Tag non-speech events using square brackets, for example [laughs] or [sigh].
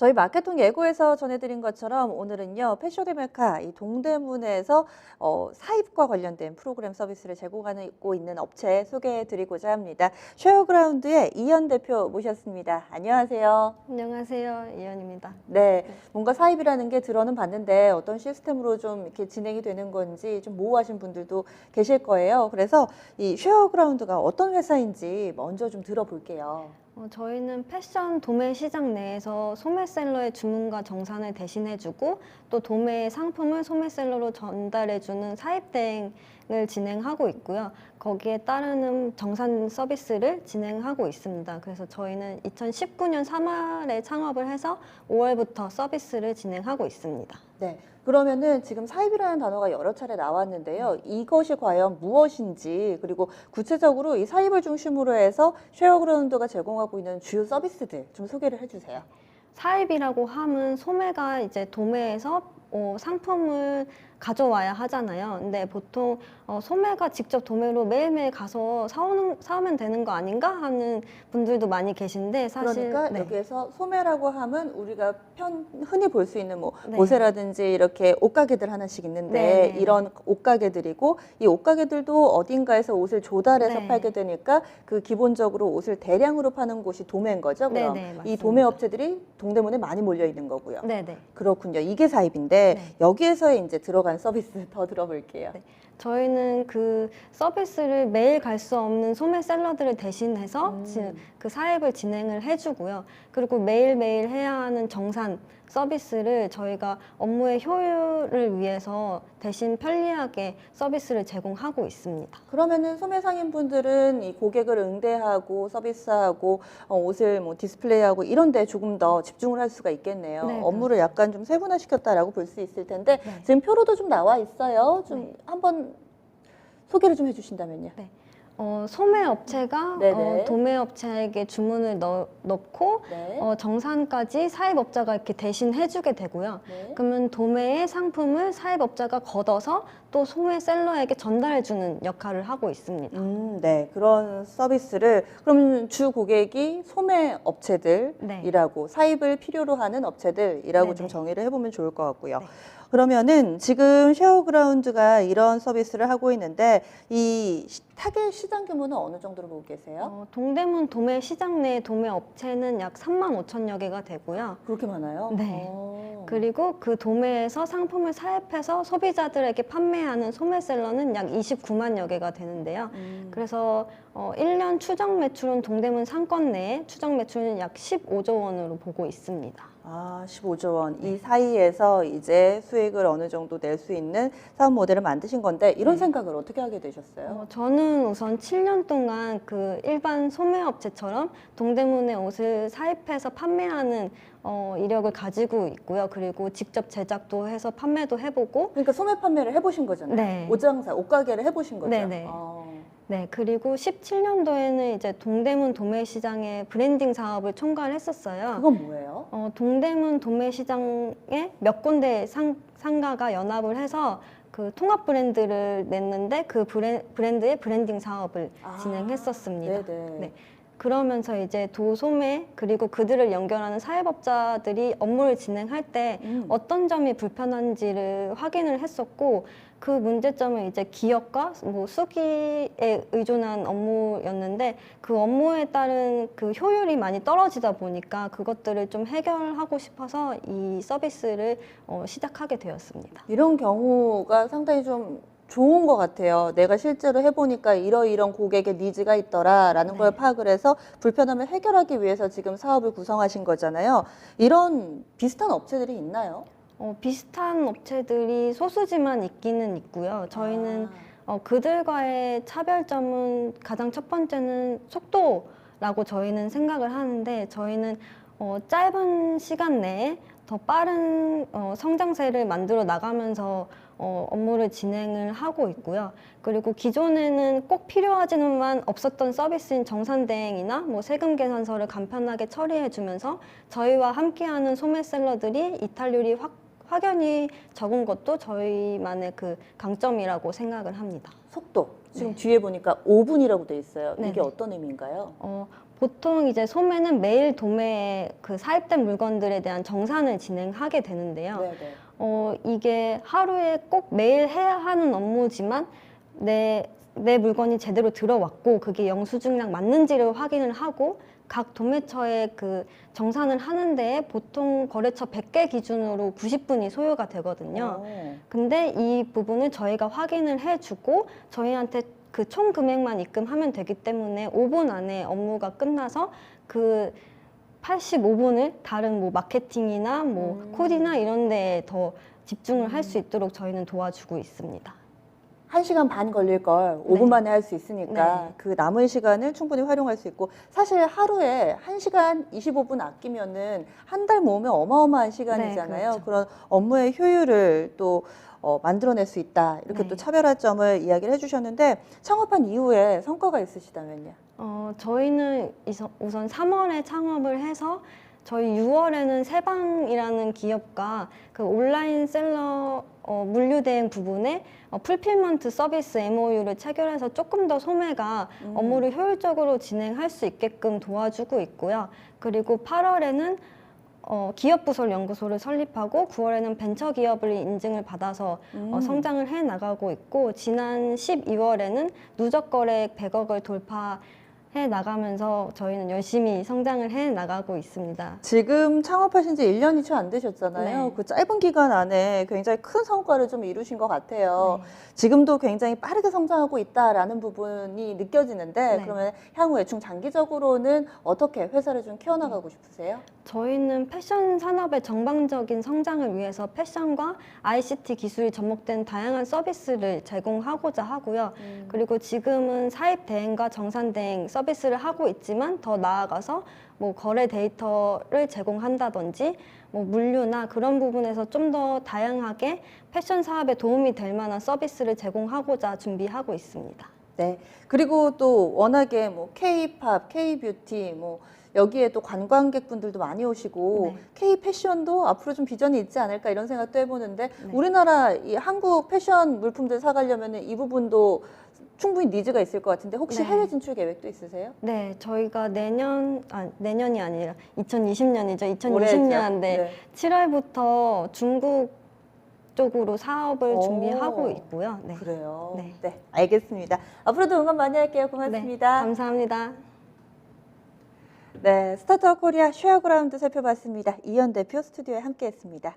저희 마케팅 예고에서 전해드린 것처럼 오늘은요 패쇼데메카 이 동대문에서 어, 사입과 관련된 프로그램 서비스를 제공하고 있는 업체 소개해드리고자 합니다. 쉐어그라운드의 이현 대표 모셨습니다. 안녕하세요. 안녕하세요. 이현입니다. 네, 뭔가 사입이라는 게 들어는 봤는데 어떤 시스템으로 좀 이렇게 진행이 되는 건지 좀 모호하신 분들도 계실 거예요. 그래서 이 쉐어그라운드가 어떤 회사인지 먼저 좀 들어볼게요. 어, 저희는 패션 도매 시장 내에서 소매셀러의 주문과 정산을 대신해주고 또 도매의 상품을 소매셀러로 전달해주는 사입 대행 을 진행하고 있고요. 거기에 따르는 정산 서비스를 진행하고 있습니다. 그래서 저희는 2019년 3월에 창업을 해서 5월부터 서비스를 진행하고 있습니다. 네. 그러면은 지금 사입이라는 단어가 여러 차례 나왔는데요. 이것이 과연 무엇인지 그리고 구체적으로 이 사입을 중심으로 해서 쉐어그라운드가 제공하고 있는 주요 서비스들 좀 소개를 해주세요. 사입이라고 함은 소매가 이제 도매에서 어, 상품을 가져와야 하잖아요. 근데 보통 어, 소매가 직접 도매로 매일매일 가서 사오는, 사오면 되는 거 아닌가 하는 분들도 많이 계신데 사실 그러니까 네. 여기에서 소매라고 하면 우리가 편 흔히 볼 수 있는 뭐 네. 모세라든지 이렇게 옷가게들 하나씩 있는데 네, 네, 이런 옷가게들이고 이 옷가게들도 어딘가에서 옷을 조달해서 네. 팔게 되니까 그 기본적으로 옷을 대량으로 파는 곳이 도매인 거죠. 그럼 네, 네, 이. 도매 업체들이 동대문에 많이 몰려 있는 거고요. 그렇군요. 이게 사입인데 네. 여기에서 이제 들어간 서비스 [laughs] 더 들어볼게요. 네. 저희는 그 서비스를 매일 갈 수 없는 소매 셀러들을 대신해서 음. 지- 그 사입을 진행을 해주고요. 그리고 매일매일 해야 하는 정산 서비스를 저희가 업무의 효율을 위해서 대신 편리하게 서비스를 제공하고 있습니다. 그러면은 소매 상인분들은 이 고객을 응대하고 서비스하고 어, 옷을 뭐 디스플레이하고 이런 데 조금 더 집중을 할 수가 있겠네요. 네, 업무를 약간 좀 세분화시켰다라고 볼 수 있을 텐데 네. 지금 표로도 좀 나와 있어요. 좀 네. 한번 소개를 좀 해주신다면요. 어, 소매 업체가 네네. 어, 도매 업체에게 주문을 넣, 넣고 네. 어, 정산까지 사입업자가 이렇게 대신 해주게 되고요. 네. 그러면 도매의 상품을 사입업자가 걷어서 또 소매셀러에게 전달해주는 역할을 하고 있습니다. 음, 네. 그런 서비스를 그럼 주 고객이 소매 업체들이라고 사입을 필요로 하는 업체들이라고 네네. 좀 정의를 해보면 좋을 것 같고요. 네. 그러면은 지금 쉐어그라운드가 이런 서비스를 하고 있는데 이 시- 타겟 시장 규모는 어느 정도로 보고 계세요? 어, 동대문 도매 시장 내 도매 업체는 약 3만 5천여 개가 되고요. 그렇게 많아요? 네. 어. 그리고 그 도매에서 상품을 사입해서 소비자들에게 판매하는 소매셀러는 약 29만여 개가 되는데요. 음. 그래서 어, 1년 추정 매출은 동대문 상권 내에 추정 매출은 약 15조 원으로 보고 있습니다. 아, 15조 원. 네. 이 사이에서 이제 수익을 어느 정도 낼 수 있는 사업 모델을 만드신 건데 이런 네. 생각을 어떻게 하게 되셨어요? 어, 저는 우선 7년 동안 그 일반 소매업체처럼 동대문에 옷을 사입해서 판매하는 어, 이력을 가지고 있고요. 그리고 직접 제작도 해서 판매도 해보고, 그러니까 소매 판매를 해보신 거잖아요. 네. 옷장사, 옷가게를 해보신 거죠. 네네. 어. 네, 그리고 17년도에는 이제 동대문 도매시장의 브랜딩 사업을 총괄 했었어요. 그건 뭐예요? 어, 동대문 도매시장에 몇 군데 상, 상가가 연합을 해서 그 통합 브랜드를 냈는데 그 브랜, 브랜드의 브랜딩 사업을 아, 진행했었습니다. 네네. 네. 그러면서 이제 도소매 그리고 그들을 연결하는 사회법자들이 업무를 진행할 때 음. 어떤 점이 불편한지를 확인을 했었고 그 문제점은 이제 기업과 뭐 수기에 의존한 업무였는데 그 업무에 따른 그 효율이 많이 떨어지다 보니까 그것들을 좀 해결하고 싶어서 이 서비스를 어, 시작하게 되었습니다. 이런 경우가 상당히 좀 좋은 것 같아요. 내가 실제로 해보니까 이러이런 고객의 니즈가 있더라라는 네. 걸 파악을 해서 불편함을 해결하기 위해서 지금 사업을 구성하신 거잖아요. 이런 비슷한 업체들이 있나요? 어, 비슷한 업체들이 소수지만 있기는 있고요. 저희는 아, 어, 그들과의 차별점은 가장 첫 번째는 속도라고 저희는 생각을 하는데 저희는 어, 짧은 시간 내에 더 빠른 어, 성장세를 만들어 나가면서 어, 업무를 진행을 하고 있고요. 그리고 기존에는 꼭 필요하지만 없었던 서비스인 정산 대행이나 뭐 세금 계산서를 간편하게 처리해주면서 저희와 함께하는 소매셀러들이 이탈률이 확 확연히 적은 것도 저희만의 그 강점이라고 생각을 합니다. 속도. 지금 네. 뒤에 보니까 5분이라고 돼 있어요. 이게 네네. 어떤 의미인가요? 어, 보통 이제 소매는 매일 도매에 그 사입된 물건들에 대한 정산을 진행하게 되는데요. 네, 네. 어, 이게 하루에 꼭 매일 해야 하는 업무지만 내, 내 물건이 제대로 들어왔고 그게 영수증량 맞는지를 확인을 하고 각 도매처에 그 정산을 하는데 보통 거래처 100개 기준으로 90분이 소요가 되거든요. 어. 근데 이 부분을 저희가 확인을 해주고 저희한테 그 총 금액만 입금하면 되기 때문에 5분 안에 업무가 끝나서 그 85분을 다른 뭐 마케팅이나 뭐 음. 코디나 이런 데에 더 집중을 할 수 있도록 저희는 도와주고 있습니다. 한시간 반 걸릴 걸 네. 5분 만에 할 수 있으니까 네. 그 남은 시간을 충분히 활용할 수 있고 사실 하루에 1시간 25분 아끼면은 한 달 모으면 어마어마한 시간이잖아요. 그렇죠. 그런 업무의 효율을 또 어, 만들어낼 수 있다. 이렇게 네. 또 차별화점을 이야기를 해주셨는데 창업한 이후에 성과가 있으시다면요? 어, 저희는 우선 3월에 창업을 해서 저희 6월에는 세방이라는 기업과 그 온라인 셀러 어, 물류 대행 부분에 어, 풀필먼트 서비스 MOU를 체결해서 조금 더 소매가 음. 업무를 효율적으로 진행할 수 있게끔 도와주고 있고요. 그리고 8월에는 어, 기업부설 연구소를 설립하고 9월에는 벤처 기업을 인증을 받아서 음. 어, 성장을 해 나가고 있고 지난 12월에는 누적 거래액 100억을 돌파 해 나가면서 저희는 열심히 성장을 해 나가고 있습니다. 지금 창업하신 지 1년이 채 안 되셨잖아요. 네. 그 짧은 기간 안에 굉장히 큰 성과를 좀 이루신 것 같아요. 네. 지금도 굉장히 빠르게 성장하고 있다라는 부분이 느껴지는데 네. 그러면 향후에 중장기적으로는 어떻게 회사를 좀 키워나가고 싶으세요? 저희는 패션 산업의 정방적인 성장을 위해서 패션과 ICT 기술이 접목된 다양한 서비스를 제공하고자 하고요. 그리고 지금은 사입 대행과 정산 대행 서비스 를 하고 있지만 더 나아가서 뭐 거래 데이터를 제공한다든지 뭐 물류나 그런 부분에서 좀 더 다양하게 패션 사업에 도움이 될 만한 서비스를 제공하고자 준비하고 있습니다. 네. 그리고 또 워낙에 뭐 K-팝, K-뷰티 뭐 여기에 또 관광객분들도 많이 오시고 네. K-패션도 앞으로 좀 비전이 있지 않을까 이런 생각도 해보는데 네. 우리나라 이 한국 패션 물품들 사가려면 이 부분도 충분히 니즈가 있을 것 같은데 혹시 네. 해외 진출 계획도 있으세요? 네, 저희가 내년, 아, 내년이 아니라 2020년이죠. 올해죠. 2020년 네. 7월부터 중국 쪽으로 사업을 오. 준비하고 있고요. 네. 그래요. 네. 네. 알겠습니다. 앞으로도 응원 많이 할게요. 네, 고맙습니다. 감사합니다. 네, 스타트업 코리아 쉐어그라운드 살펴봤습니다. 이현 대표 스튜디오에 함께했습니다.